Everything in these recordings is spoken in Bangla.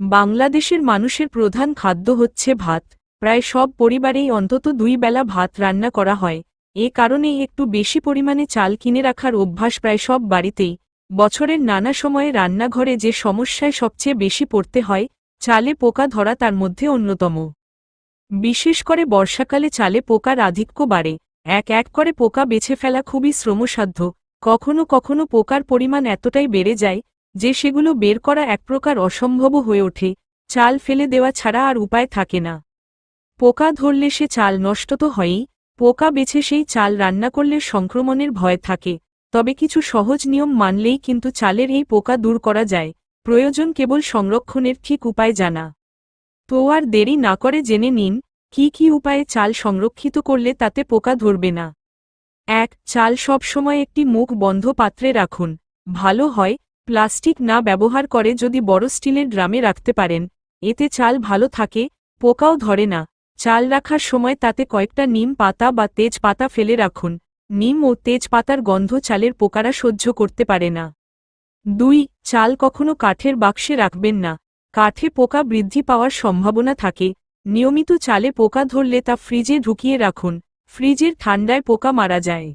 বাংলাদেশের মানুষের প্রধান খাদ্য হচ্ছে ভাত। প্রায় সব পরিবারেই অন্তত দুই বেলা ভাত রান্না করা হয়। এ কারণেই একটু বেশি পরিমাণে চাল কিনে রাখার অভ্যাস প্রায় সব বাড়িতেই। বছরের নানা সময়ে রান্নাঘরে যে সমস্যায় সবচেয়ে বেশি পড়তে হয়, চালে পোকা ধরা তার মধ্যে অন্যতম। বিশেষ করে বর্ষাকালে চালে পোকার আধিক্য বাড়ে। এক এক করে পোকা বেছে ফেলা খুবই শ্রমসাধ্য। কখনো কখনো পোকার পরিমাণ এতটাই বেড়ে যায় যে সেগুলো বের করা এক প্রকার অসম্ভব হয়ে ওঠে, চাল ফেলে দেওয়া ছাড়া আর উপায় থাকে না। পোকা ধরলে সে চাল নষ্ট তো হয়ই, পোকা বেছে সেই চাল রান্না করলে সংক্রমণের ভয় থাকে, তবে কিছু সহজ নিয়ম মানলেই কিন্তু চালের এই পোকা দূর করা যায়, প্রয়োজন কেবল সংরক্ষণের ঠিক উপায় জানা। তো আর দেরি না করে জেনে নিন, কি কি উপায়ে চাল সংরক্ষিত করলে তাতে পোকা ধরবে না। এক, চাল সব সময় একটি মুখ বন্ধ পাত্রে রাখুন, ভালো হয় প্লাস্টিক না ব্যবহার করে যদি বড় স্টিলের ড্রামে রাখতে পারেন, এতে চাল ভালো থাকে, পোকাও ধরে না। চাল রাখার সময় তাতে কয়েকটা নিম পাতা বা তেজ পাতা ফেলে রাখুন। নিম ও তেজ পাতার গন্ধ চালের পোকারা সহ্য করতে পারে না। দুই, চাল কখনো কাঠের বাক্সে রাখবেন না। কাঠে পোকা বৃদ্ধি পাওয়ার সম্ভাবনা থাকে। নিয়মিত চালে পোকা ধরলে তা ফ্রিজে ঢুকিয়ে রাখুন। ফ্রিজের ঠান্ডায় পোকা মারা যায়।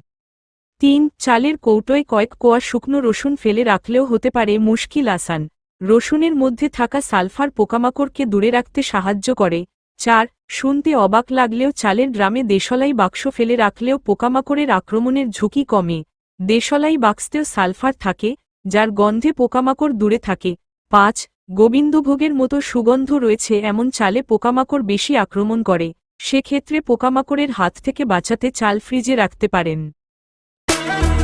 তিন, চালের কৌটোয় কয়েক কোয়া শুকনো রসুন ফেলে রাখলেও হতে পারে মুশকিল আসান। রসুনের মধ্যে থাকা সালফার পোকামাকড়কে দূরে রাখতে সাহায্য করে। চার, শুনতে অবাক লাগলেও চালের ড্রামে দেশলাই বাক্স ফেলে রাখলেও পোকামাকড়ের আক্রমণের ঝুঁকি কমে। দেশলাই বাক্সতেও সালফার থাকে, যার গন্ধে পোকামাকড় দূরে থাকে। পাঁচ, গোবিন্দভোগের মতো সুগন্ধ রয়েছে এমন চালে পোকামাকড় বেশি আক্রমণ করে। সেক্ষেত্রে পোকামাকড়ের হাত থেকে বাঁচাতে চাল ফ্রিজে রাখতে পারেন। Thank you.